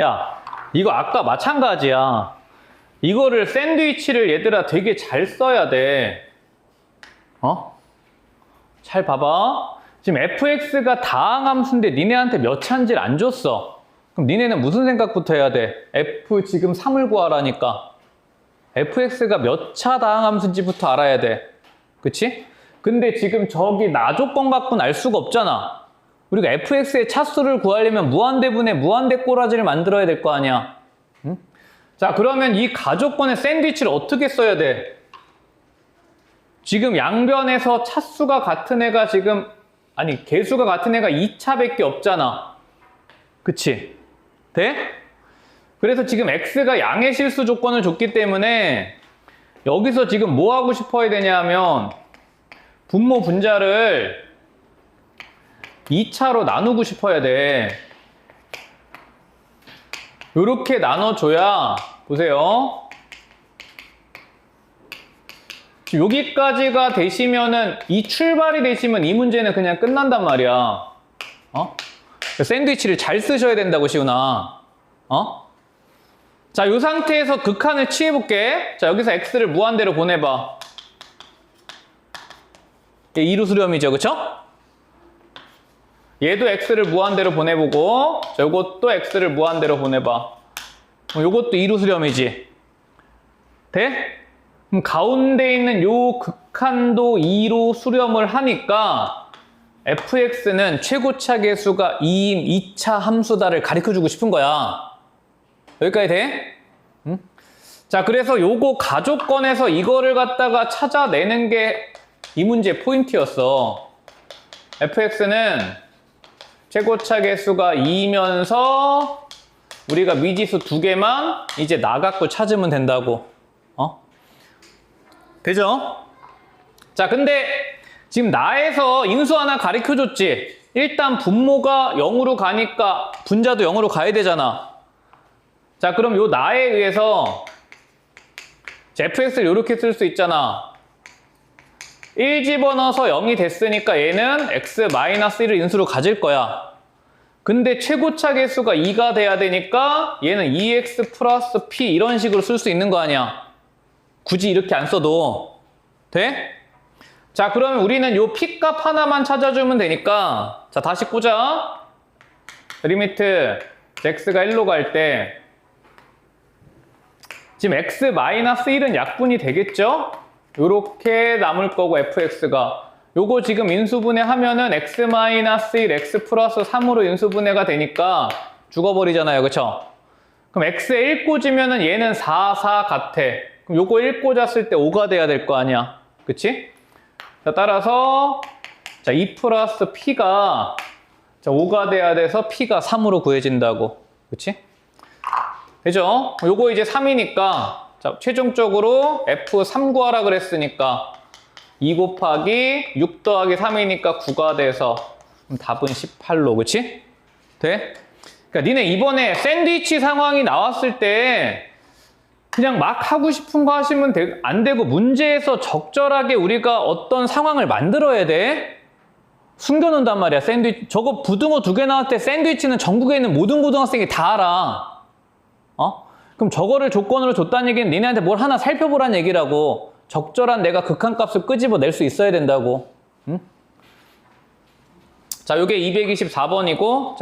야, 이거 아까 마찬가지야. 이거를 샌드위치를 얘들아 되게 잘 써야 돼. 어? 잘 봐봐. 지금 fx가 다항 함수인데 니네한테 몇 차인지를 안 줬어. 그럼 니네는 무슨 생각부터 해야 돼? f 지금 3을 구하라니까. fx가 몇 차 다항 함수인지부터 알아야 돼. 그치? 근데 지금 저기 나 조건 갖고는 알 수가 없잖아. 우리가 fx의 차수를 구하려면 무한대분의 무한대 꼬라지를 만들어야 될 거 아니야. 응? 자, 그러면 이 가조건의 샌드위치를 어떻게 써야 돼? 지금 양변에서 차수가 같은 애가 지금 아니 개수가 같은 애가 2차밖에 없잖아. 그치? 돼? 그래서 지금 x가 양의 실수 조건을 줬기 때문에 여기서 지금 뭐 하고 싶어야 되냐면 분모 분자를 2차로 나누고 싶어야 돼. 이렇게 나눠줘야 보세요. 여기까지가 되시면은 이 출발이 되시면 이 문제는 그냥 끝난단 말이야. 어? 샌드위치를 잘 쓰셔야 된다고 시훈아. 어? 자, 이 상태에서 극한을 취해볼게. 자, 여기서 x를 무한대로 보내봐. 얘 이루 수렴이죠, 그쵸? 얘도 x를 무한대로 보내보고, 자, 요것도 x를 무한대로 보내봐. 어, 요것도 이루 수렴이지. 돼? 그럼 가운데 있는 요 극한도 2로 수렴을 하니까 fx는 최고차 계수가 2인 2차 함수다를 가르쳐주고 싶은 거야. 여기까지 돼? 응? 자, 그래서 요거 가족권에서 이거를 갖다가 찾아내는 게 이 문제 포인트였어. fx는 최고차 계수가 2이면서 우리가 미지수 두 개만 이제 나갖고 찾으면 된다고. 어? 되죠? 자, 근데 지금 나에서 인수 하나 가르쳐 줬지. 일단 분모가 0으로 가니까 분자도 0으로 가야 되잖아. 자, 그럼 요 나에 의해서 fx를 이렇게 쓸 수 있잖아. 1 집어넣어서 0이 됐으니까 얘는 x-1을 인수로 가질 거야. 근데 최고차 계수가 2가 돼야 되니까 얘는 2x 플러스 p 이런 식으로 쓸 수 있는 거 아니야. 굳이 이렇게 안 써도 돼? 자, 그러면 우리는 요 p 값 하나만 찾아주면 되니까 자, 다시 꽂아. 리미트 x가 1로 갈 때 지금 x-1은 약분이 되겠죠? 요렇게 남을 거고 fx가 요거 지금 인수분해 하면은 x-1, x 플러스 3으로 인수분해가 되니까 죽어버리잖아요. 그쵸? 그럼 x에 1 꽂으면은 얘는 4, 4 같아. 그럼 요거 1 꽂았을 때 5가 돼야 될 거 아니야. 그치? 자, 따라서 자, 2 플러스 p가 자, 5가 돼야 돼서 p가 3으로 구해진다고. 그치? 되죠? 요거 이제 3이니까 자, 최종적으로 F3 구하라 그랬으니까 2 곱하기 6 더하기 3이니까 9가 돼서 답은 18로 그치? 돼? 그러니까 니네 이번에 샌드위치 상황이 나왔을 때 그냥 막 하고 싶은 거 하시면 되, 안 되고 문제에서 적절하게 우리가 어떤 상황을 만들어야 돼. 숨겨놓는단 말이야 샌드위치 저거 부등호 두 개 나왔을 때 샌드위치는 전국에 있는 모든 고등학생이 다 알아. 어? 그럼 저거를 조건으로 줬다는 얘기는 니네한테 뭘 하나 살펴보란 얘기라고. 적절한 내가 극한값을 끄집어 낼 수 있어야 된다고. 응? 자, 요게 224번이고, 자,